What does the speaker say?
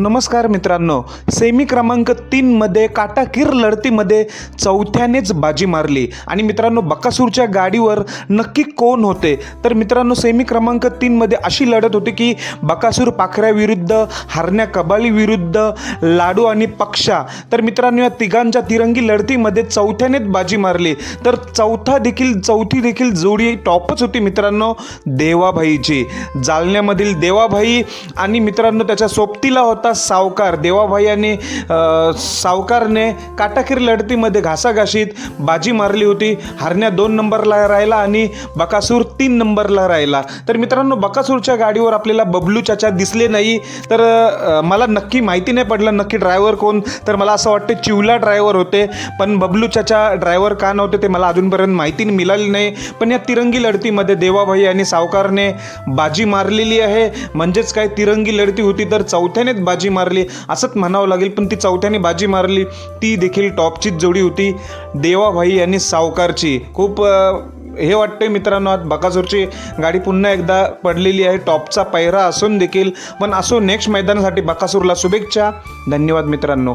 नमस्कार मित्रांनो सेमी क्रमांक तीनमध्ये काटाकीर लढतीमध्ये चौथ्यानेच बाजी मारली. आणि मित्रांनो बकासूरच्या गाडीवर नक्की कोण होते? तर मित्रांनो सेमी क्रमांक तीनमध्ये अशी लढत होती की बकासूर पाखऱ्याविरुद्ध हरण्या कबाली विरुद्ध लाडू आणि पक्षा. तर मित्रांनो या तिघांच्या तिरंगी लढतीमध्ये चौथ्यानेच बाजी मारली. तर चौथा देखील चौथी देखील जोडी टॉपच होती मित्रांनो देवाभाईची. जालन्यामधील देवाभाई आणि मित्रांनो त्याच्या सोबतीला होता सावकार. देवाभाई आणि सावकारने काटाखीर लढतीमध्ये घासाघाशीत बाजी मारली होती. हरण्या दोन नंबरला राहिला आणि बकासूर तीन नंबरला राहिला. तर मित्रांनो बकासूरच्या गाडीवर आपल्याला बबलू चाचा दिसले नाही. तर मला नक्की माहिती नाही पडलं नक्की ड्रायव्हर कोण. तर मला असं वाटतं चिवला ड्रायव्हर होते. पण बबलू चाचा ड्रायव्हर का नव्हते ते मला अजूनपर्यंत माहिती मिळाली नाही. पण या तिरंगी लढतीमध्ये देवाभाई आणि सावकारने बाजी मारलेली आहे. म्हणजेच काय तिरंगी लढती होती. तर चौथ्यानेच बाजी मारली. असंच म्हणावं लागेल पण ती चौथ्याने बाजी मारली. ती देखील टॉपचीच जोडी होती देवाभाई आणि सावकारची. खूप हे वाटते मित्रांनो आज बकासूरची गाडी पुन्हा एकदा पडलेली आहे. टॉपचा पैरा असून देखील पण असो नेक्स्ट मैदानासाठी बकासूरला शुभेच्छा. धन्यवाद मित्रांनो.